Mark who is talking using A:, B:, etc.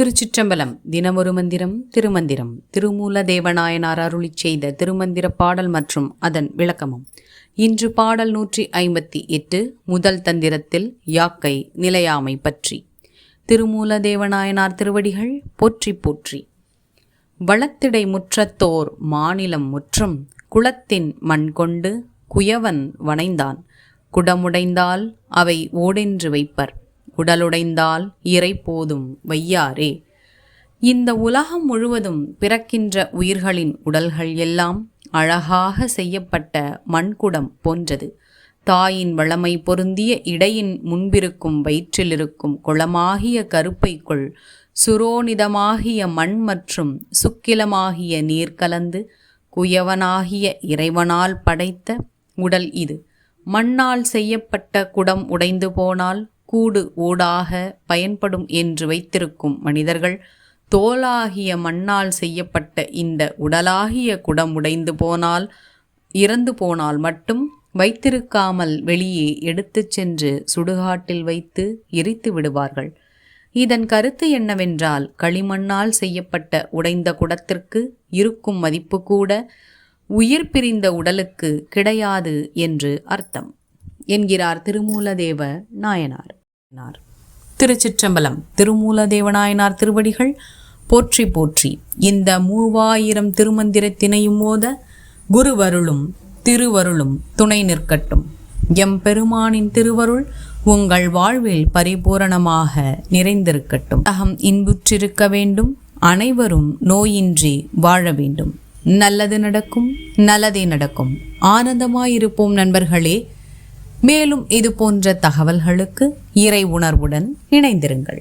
A: திருச்சிற்றம்பலம். தினமொரு மந்திரம் திருமந்திரம். திருமூல தேவநாயனார் அருளிச் செய்த திருமந்திர பாடல் மற்றும் அதன் விளக்கமும். இன்று பாடல் நூற்றி ஐம்பத்தி எட்டு முதல் தந்திரத்தில் யாக்கை நிலையாமை பற்றி. திருமூல தேவநாயனார் திருவடிகள் போற்றி போற்றி. வளத்திடை முற்றத்தோர் மாநிலம் முற்றும் குளத்தின் மண் கொண்டு குயவன் வனைந்தான் குடமுடைந்தால் அவை ஓடென்று வைப்பர். உடலுடைந்தால் இறை போதும் வையாரே. இந்த உலகம் முழுவதும் பிறக்கின்ற உயிர்களின் உடல்கள் எல்லாம் அழகாக செய்யப்பட்ட மண்குடம் போன்றது. தாயின் வளமை பொருந்திய இடையின் முன்பிருக்கும் வயிற்றிலிருக்கும் குளமாகிய கருப்பைக்குள் சுரோனிதமாகிய மண் மற்றும் சுக்கிலமாகிய நீர் கலந்து குயவனாகிய இறைவனால் படைத்த உடல் இது. மண்ணால் செய்யப்பட்ட குடம் உடைந்து போனால் கூடு ஊடாக பயன்படும் என்று வைத்திருக்கும் மனிதர்கள் தோலாகிய மண்ணால் செய்யப்பட்ட இந்த உடலாகிய குடம் உடைந்து போனால் இறந்து போனால் மட்டும் வைத்திருக்காமல் வெளியே எடுத்துச் சென்று சுடுகாட்டில் வைத்து எரித்து விடுவார்கள். இதன் கருத்து என்னவென்றால் களிமண்ணால் செய்யப்பட்ட உடைந்த குடத்திற்கு இருக்கும் மதிப்பு கூட உயிர் பிரிந்த உடலுக்கு கிடையாது என்று அர்த்தம். என்கிறார் திருமூலதேவ நாயனார். திருச்சிற்றம்பலம் திருமூல தேவநாயனார் திருவடிகள் போற்றி போற்றி. இந்த மூவாயிரம் திருமந்திரத்தினையும் ஓத குருவருளும் திருவருளும் துணை நிற்கட்டும். எம் பெருமானின் திருவருள் உங்கள் வாழ்வில் பரிபூரணமாக நிறைந்திருக்கட்டும். அகம் இன்புற்றிருக்க வேண்டும் அனைவரும் நோயின்றி வாழ வேண்டும். நல்லது நடக்கும் நல்லதே நடக்கும். ஆனந்தமாயிருப்போம் நண்பர்களே மேலும் இது போன்ற தகவல்களுக்கு இறை உணர்வுடன் இணைந்திருங்கள்.